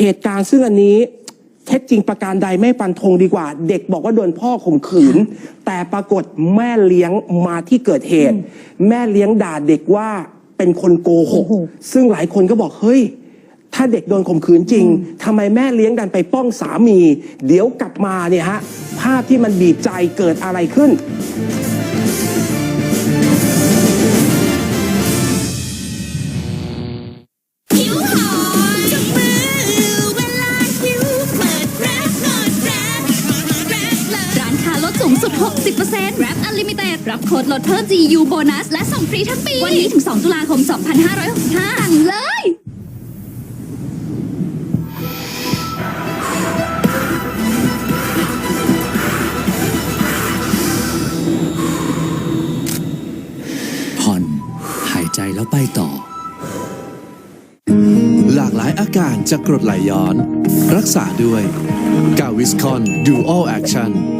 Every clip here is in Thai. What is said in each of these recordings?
เหตุการณ์ซึ่งอันนี้เท็จจริงประการใดไม่ฟันธงดีกว่า เด็กบอกว่าโดนพ่อข่มขืน แต่ปรากฏแม่เลี้ยงมาที่เกิดเหตุ แม่เลี้ยงด่าเด็กว่าเป็นคนโกหก ซึ่งหลายคนก็บอกเฮ้ย ถ้าเด็กโดนข่มขืนจริงทำไมแม่เลี้ยงดันไปป้องสามี เดี๋ยวกลับมาเนี่ยฮะภาพที่มันบีบใจเกิดอะไรขึ้น ดสูงสุด 60%แรปอันลิมิเต็ดรับโค้ดลดเพิ่ม GU โบนัส และส่งฟรีทั้งปี วันนี้ถึง 2 ตุลาคม 2565สั่งเลยผ่อนหายใจแล้วไปต่อ หลากหลายอาการจากกรดไหลย้อน รักษาด้วย กาวิสคอนดูอัลแอคชั่นแป้ง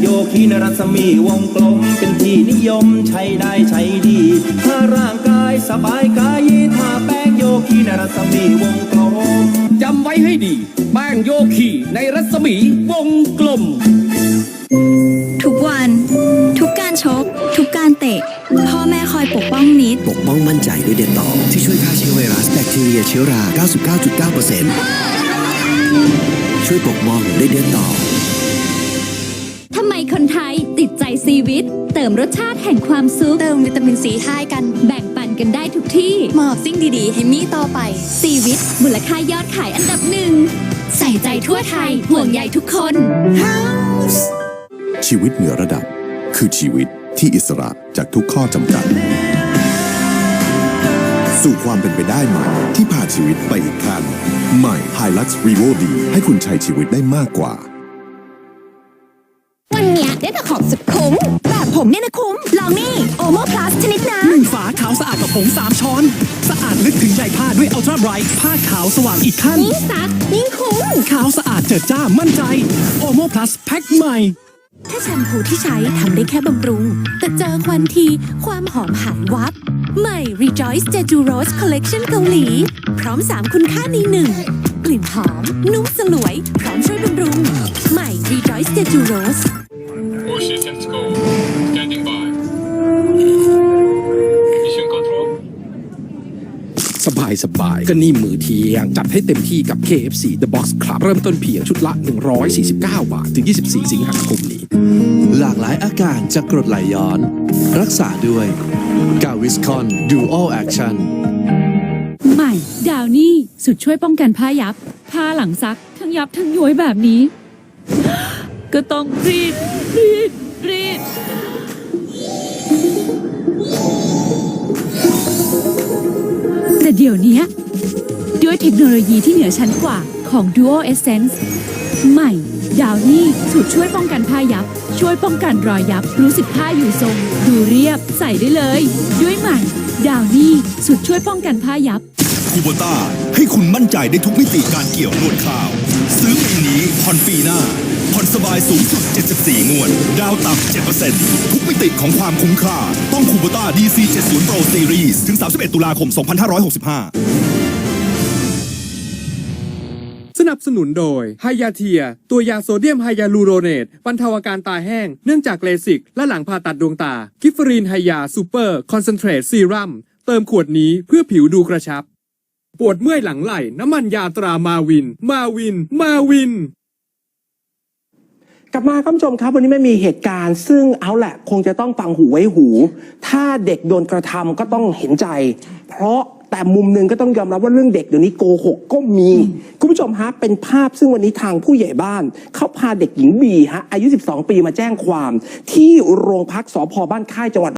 โยคีนรัศมีวงกลมเป็นที่นิยมใช้ได้ใช้ดี ถ้าร่างกายสบายกายถ้าแป้งโยคีนรัศมีวงกลมจำไว้ให้ดี แป้งโยคีในรัศมีวงกลม ทุกวัน ทุกการชก ทุกการเตะ พ่อแม่คอยปกป้องนิด ปกป้องมั่นใจด้วยเดนตอลที่ช่วยฆ่าเชื้อไวรัสแบคทีเรียเชื้อรา 99.9%ช่วยปกป้องด้วยเดนตอลทำไม คนไทย ติดใจซีวิต เติมรสชาติแห่งความสุข เติมวิตามินซีให้กัน แบ่งปันกันได้ทุกที่มอบสิ่งดีๆ ให้มีต่อไปซีวิตมูลค่ายอดขายอันดับหนึ่งใส่ใจทั่วไทยห่วงใยทุกคนชีวิตเหนือระดับ คือชีวิตที่อิสระจากทุกข้อจำกัด สู่ความเป็นไปได้ใหม่ ที่พาชีวิตไปอีกขั้นใหม่ Hilux Revo D ให้คุณใช้ชีวิตได้มากกว่าวัน เนี้ยได้แต่ของสุดคุ้มแบบผมเนี่ยนะคุ้ม ลองนี่โอโมพลัสชนิดน้หนึ่งฝาขาวสะอาดกับผงสามช้อน สะอาดลึกถึงใยผ้าด้วยอัลตร้าไบรท์ผ้าขาวสว่างอีกขั้นำยิ่งซักยิ่งคุ้มขาวสะอาดเจิดจ้ามั่นใจโอโมพลัสแพ็คใหม่ถ้าแชมพูที่ใช้ทำได้แค่บำรุง แต่เจอควันทีความหอมหายวับ ใหม่ Rejoice Jeju Rose Collection เกาหลี พร้อม 3 คุณค่าในหนึ่งกลิ่นหอม นุ่มสลวย พร้อมช่วยบำรุง ใหม่ Rejoice Jeju Rose ายสบายก็นี่มือเที่ยง จัดให้เต็มที่กับ KFC The Box Club เริ่มต้นเพียงชุดละ 149 บาท ถึง 24 สิงหาคมนี้ หลากหลายอาการจากกรดไหลย้อน รักษาด้วยกาวิสคอนดูอัลแอคชั่นใหม่ดาวนี่สุดช่วยป้องกันผ้ายับ ผ้าหลังซัก ทั้งยับทั้งย้วยแบบนี้ ก็ต้องรีดรีดรีด เดี๋ยวนี้ด้วยเทคโนโลยีที่เหนือชั้นกว่าของ Duo Essence ใหม่ ดาวนี่สูตรช่วยป้องกันผ้ายับ ช่วยป้องกันรอยยับ รู้สึกผ้าอยู่ทรง ดูเรียบใส่ได้เลย ด้วยใหม่ ดาวนี่สูตรช่วยป้องกันผ้ายับ คูโบต้าให้คุณมั่นใจในทุกมิติการเกี่ยวนวดข้าว ซื้อปีนี้ผ่อนปีหน้าผ่อนสบายสูงสุด 74 งวด ดาวต่ำ 7%ทุกมิติของความคุ้มค่า ต้องคูโบต้า DC 70 Pro Series ถึง 31 ตุลาคม 2565 สนับสนุนโดยไฮยาเทีย ตัวยาโซเดียมไฮยาลูโรเนตบรรเทาอาการตาแห้ง เนื่องจากเลสิก และหลังผ่าตัดดวงตา กิฟฟรีนไฮยาซูเปอร์คอนเซนเทรตซีรัมเติมขวดนี้เพื่อผิวดูกระชับ ปวดเมื่อยหลังไหล่ น้ำมันยาตรามาวิน มาวิน มาวิน กลับมาครับผู้ชมครับ วันนี้ไม่มีเหตุการณ์ ซึ่งเอาแหละคงจะต้องฟังหูไว้หู ถ้าเด็กโดนกระทำก็ต้องเห็นใจ เพราะแต่มุมหนึ่งก็ต้องยอมรับว่าเรื่องเด็กเดี๋ยวนี้โกหกก็มี คุณผู้ชมฮะเป็นภาพซึ่งวันนี้ทางผู้ใหญ่บ้าน เขาพาเด็กหญิงบีฮะอายุ 12 ปีมาแจ้งความ ที่โรงพักสพบ้านค่ายจังหวัด